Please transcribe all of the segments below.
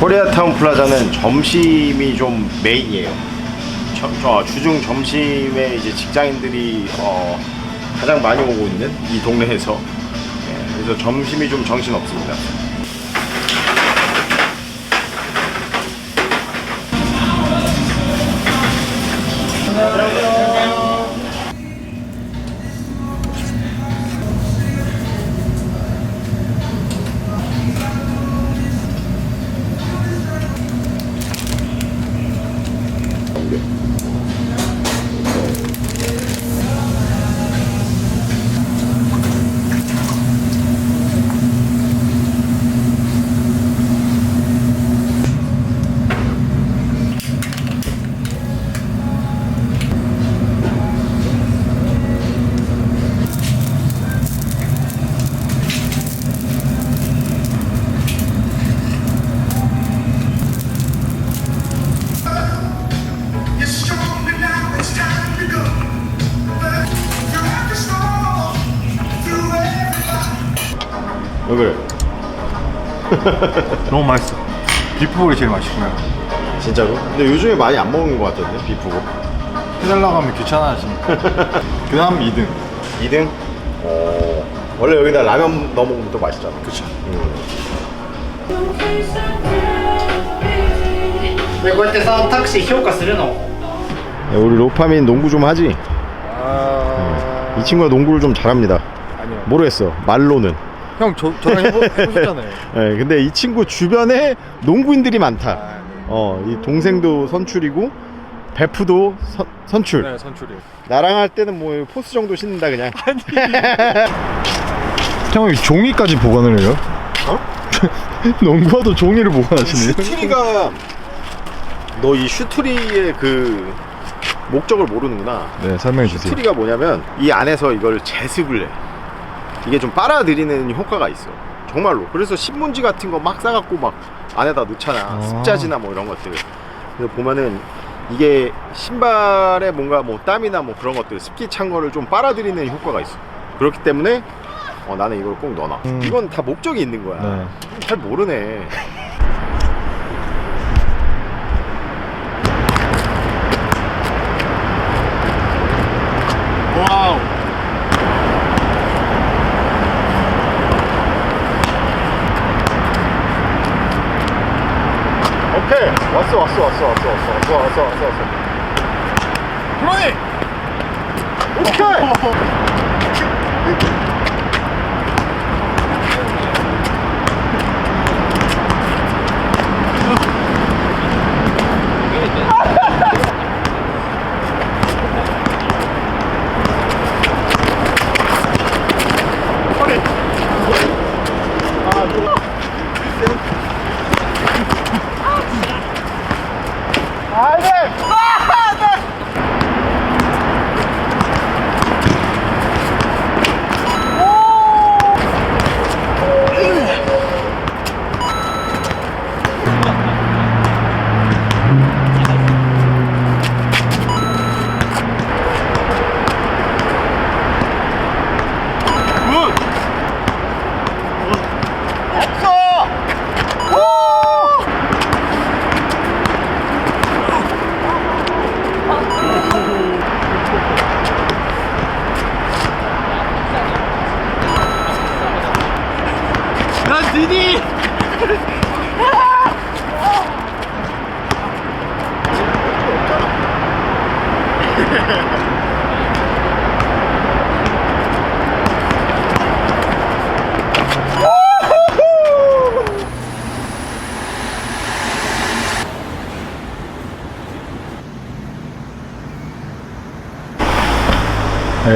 코리아타운 플라자는 점심이 좀 메인이에요. 저, 저 주중 점심에 이제 직장인들이 어, 가장 많이 오고 있는 이 동네에서 예, 그래서 점심이 좀 정신 없습니다. You're 너무 맛있어. 비프볼이 제일 맛있고요. 진짜로? 근데 요즘에 많이 안 먹는 것 같던데 비프고 해달라고 하면 귀찮아하시니. 그 다음 2등. 2등? 어 원래 여기다 라면 넣어 먹으면 또 맛있잖아. 그쵸. でこうやってさタクシー評価するの 우리 로파민 농구 좀 하지? 이 친구가 농구를 좀 잘합니다. 아니요. 모르겠어. 말로는. 형, 저, 저랑 해보, 해보셨잖아요. 예, 근데 이 친구 주변에 농구인들이 많다. 아, 네. 어, 이 동생도 선출이고 베프도 선, 선출. 네, 선출이요. 나랑 할 때는 뭐 포스 정도 신는다 그냥. 형, 이 종이까지 보관을 해요? 어? 농구화도 종이를 보관하시네요. 슈트리가 너 이 슈트리의 그 목적을 모르는구나. 네, 설명해 주세요. 슈트리가 뭐냐면 이 안에서 이걸 제습을 해. 이게 좀 빨아들이는 효과가 있어. 정말로. 그래서 신문지 같은 거 막 싸갖고 막 안에다 넣잖아. 아. 습자지나 뭐 이런 것들. 그래서 보면은 이게 신발에 뭔가 뭐 땀이나 뭐 그런 것들 습기 찬 거를 좀 빨아들이는 효과가 있어. 그렇기 때문에 어, 나는 이걸 꼭 넣어놔. 음. 이건 다 목적이 있는 거야. 네. 잘 모르네. 와우. 오케이 왔어 왔어 왔어 왔어 왔어 왔어 왔어 왔어 왔어. 브로니 오케이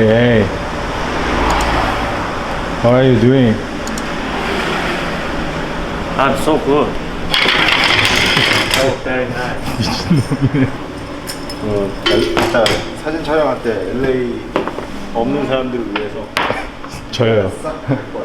Hey, hey. How are you doing? I'm so good Oh very nice 어, 이따 사진 촬영할 때 LA 없는 사람들을 위해서 저요. 싹할 거야.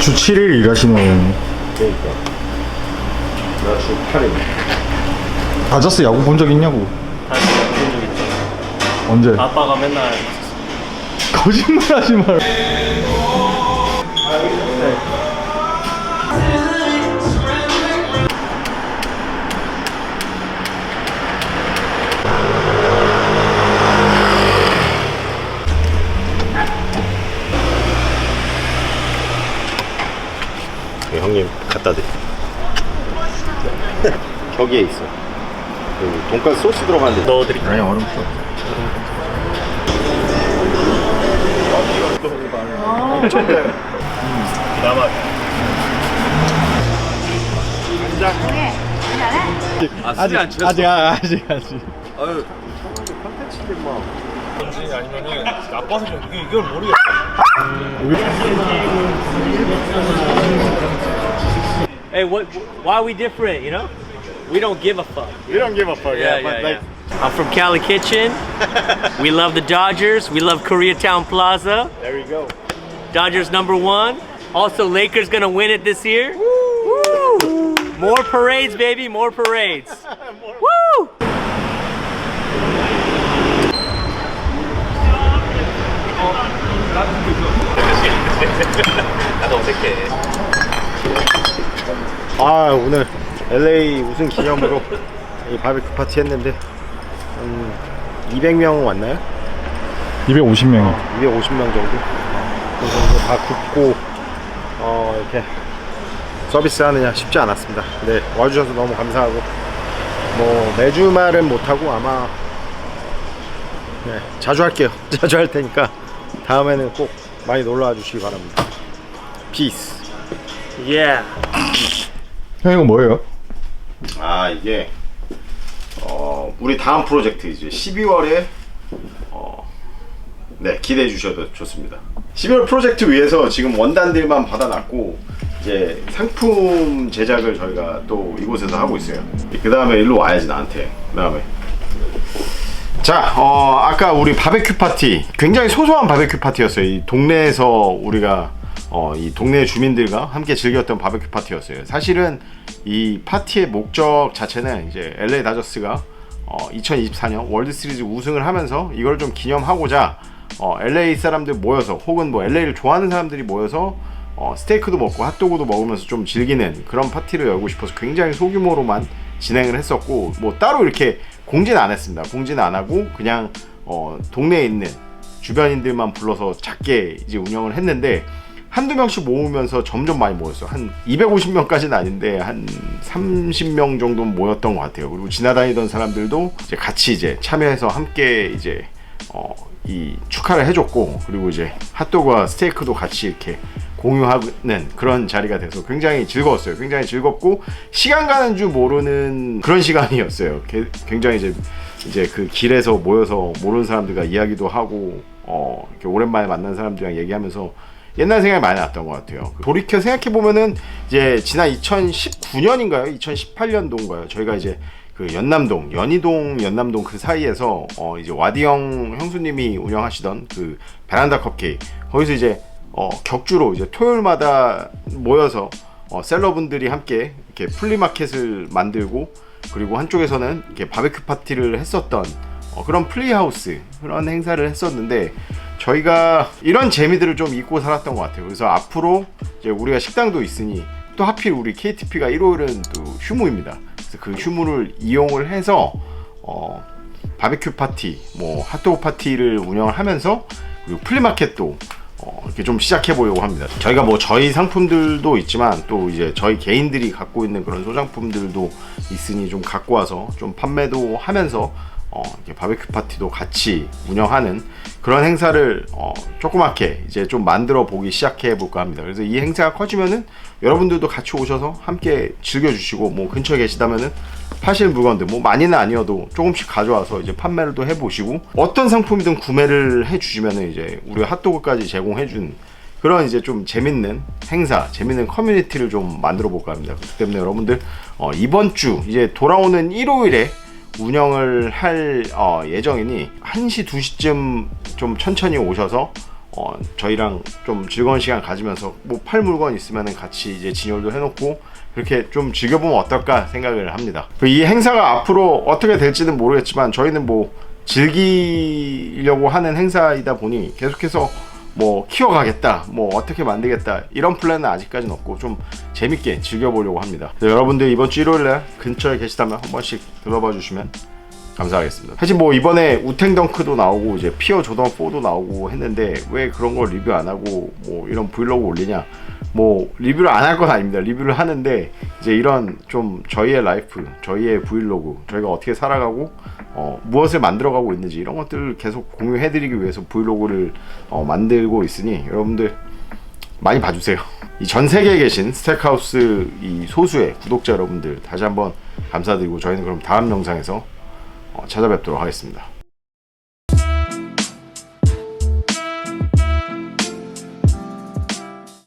주 7일 일하시는 그러니까 나 주 8일 아저스 야구 본 적 있냐고? 다시 본적 있죠 언제? 아빠가 맨날 거짓말하지 말. 네, 형님 갖다 드려. 격에 있어. 그 돈가스 소스 들어가는데 넣어드릴까요? 아니 얼음 줘. 남아. 아직 아직 아직 아직 아직. 아유, 컨텐츠인데 뭐. 아니면은 나빠서 좀 이게 이걸 모르겠어. Hey, what? Why are we different? You know, we don't give a fuck. We don't give a fuck. Yeah, yeah, yeah. I'm from Cali Kitchen. we love the Dodgers. We love Koreatown Plaza. There you go. Dodgers number one. Also, Lakers gonna win it this year. Woo! More parades, baby. More parades. Woo! 아 오늘 LA 우승 기념으로 이 바베큐 파티 했는데 한 200명 왔나요? 250명. 250명 정도. 그래서 이제 다 굽고 어 이렇게 서비스 하느냐 쉽지 않았습니다. 근데 와주셔서 너무 감사하고 뭐 매주 말은 못하고 아마 네, 자주 할게요. 자주 할 테니까 다음에는 꼭 많이 놀러와 주시기 바랍니다. 피스. Yeah. 형 이거 뭐예요? 아 이게 어 우리 다음 프로젝트 이제 12월에 어 네 기대해 주셔도 좋습니다. 12월 프로젝트 위해서 지금 원단들만 받아놨고 이제 상품 제작을 저희가 또 이곳에서 하고 있어요. 그 다음에 일로 와야지 나한테. 그 다음에 자, 어, 아까 우리 바베큐 파티 굉장히 소소한 바베큐 파티였어요. 이 동네에서 우리가 어, 이 동네 주민들과 함께 즐겼던 바베큐 파티였어요. 사실은 이 파티의 목적 자체는 이제 LA 다저스가 어, 2024년 월드 시리즈 우승을 하면서 이걸 좀 기념하고자 어, LA 사람들 모여서 혹은 뭐 LA를 좋아하는 사람들이 모여서 어, 스테이크도 먹고 핫도그도 먹으면서 좀 즐기는 그런 파티를 열고 싶어서 굉장히 소규모로만 진행을 했었고 뭐 따로 이렇게 공지는 안 했습니다. 공지는 안 하고 그냥 어, 동네에 있는 주변인들만 불러서 작게 이제 운영을 했는데 한두 명씩 모으면서 점점 많이 모였어요. 한 250명까지는 아닌데 한 30명 정도 모였던 것 같아요. 그리고 지나다니던 사람들도 이제 같이 이제 참여해서 함께 이제 어, 이 축하를 해줬고 그리고 이제 핫도그와 스테이크도 같이 이렇게 공유하는 그런 자리가 돼서 굉장히 즐거웠어요. 굉장히 즐겁고 시간 가는 줄 모르는 그런 시간이었어요. 게- 굉장히 이제 이제 그 길에서 모여서 모르는 사람들과 이야기도 하고 어, 이렇게 오랜만에 만난 사람들이랑 얘기하면서 옛날 생각이 많이 났던 것 같아요. 돌이켜 생각해 보면은 이제 지난 2019년인가요? 2018년도인가요? 저희가 이제 그 연남동, 연희동, 연남동 그 사이에서 어 이제 와디형 형수님이 운영하시던 그 베란다 컵케이크 거기서 이제 어 격주로 이제 토요일마다 모여서 어 셀러분들이 함께 이렇게 플리마켓을 만들고 그리고 한쪽에서는 이렇게 바베큐 파티를 했었던 어, 그런 플레이하우스 그런 행사를 했었는데 저희가 이런 재미들을 좀 잊고 살았던 것 같아요. 그래서 앞으로 이제 우리가 식당도 있으니 또 하필 우리 KTP가 일요일은 또 휴무입니다. 그래서 그 휴무를 이용을 해서 어, 바베큐 파티, 뭐 핫도그 파티를 운영을 하면서 그리고 플리마켓도 어, 이렇게 좀 시작해 보려고 합니다. 저희가 뭐 저희 상품들도 있지만 또 이제 저희 개인들이 갖고 있는 그런 소장품들도 있으니 좀 갖고 와서 좀 판매도 하면서 어, 바베큐 파티도 같이 운영하는 그런 행사를 어, 조그맣게 이제 좀 만들어 보기 시작해 볼까 합니다. 그래서 이 행사가 커지면은 여러분들도 같이 오셔서 함께 즐겨주시고 뭐 근처에 계시다면은 파실 물건들 뭐 많이는 아니어도 조금씩 가져와서 이제 판매를 또 해보시고 어떤 상품이든 구매를 해주시면은 이제 우리가 핫도그까지 제공해준 그런 이제 좀 재밌는 행사, 재밌는 커뮤니티를 좀 만들어 볼까 합니다. 그렇기 때문에 여러분들 어, 이번 주 이제 돌아오는 일요일에 운영을 할 어, 예정이니 1시, 2시쯤 좀 천천히 오셔서 어, 저희랑 좀 즐거운 시간 가지면서 뭐 팔 물건 있으면 같이 이제 진열도 해놓고 그렇게 좀 즐겨보면 어떨까 생각을 합니다. 그이 행사가 앞으로 어떻게 될지는 모르겠지만 저희는 뭐 즐기려고 하는 행사이다 보니 계속해서 뭐 키워가겠다, 뭐 어떻게 만들겠다 이런 플랜은 아직까지는 없고 좀 재밌게 즐겨보려고 합니다. 그래서 여러분들 이번 주 일요일날 근처에 계시다면 한 번씩 들러봐 주시면 감사하겠습니다. 사실 뭐 이번에 우탱 덩크도 나오고 이제 피어 조던 4도 나오고 했는데 왜 그런 걸 리뷰 안 하고 뭐 이런 브이로그 올리냐? 뭐 리뷰를 안 할 건 아닙니다. 리뷰를 하는데 이제 이런 좀 저희의 라이프, 저희의 브이로그, 저희가 어떻게 살아가고 어, 무엇을 만들어가고 있는지 이런 것들을 계속 공유해드리기 위해서 브이로그를 어, 만들고 있으니 여러분들 많이 봐주세요. 이 전 세계에 계신 스택하우스 이 소수의 구독자 여러분들 다시 한번 감사드리고 저희는 그럼 다음 영상에서 어, 찾아뵙도록 하겠습니다.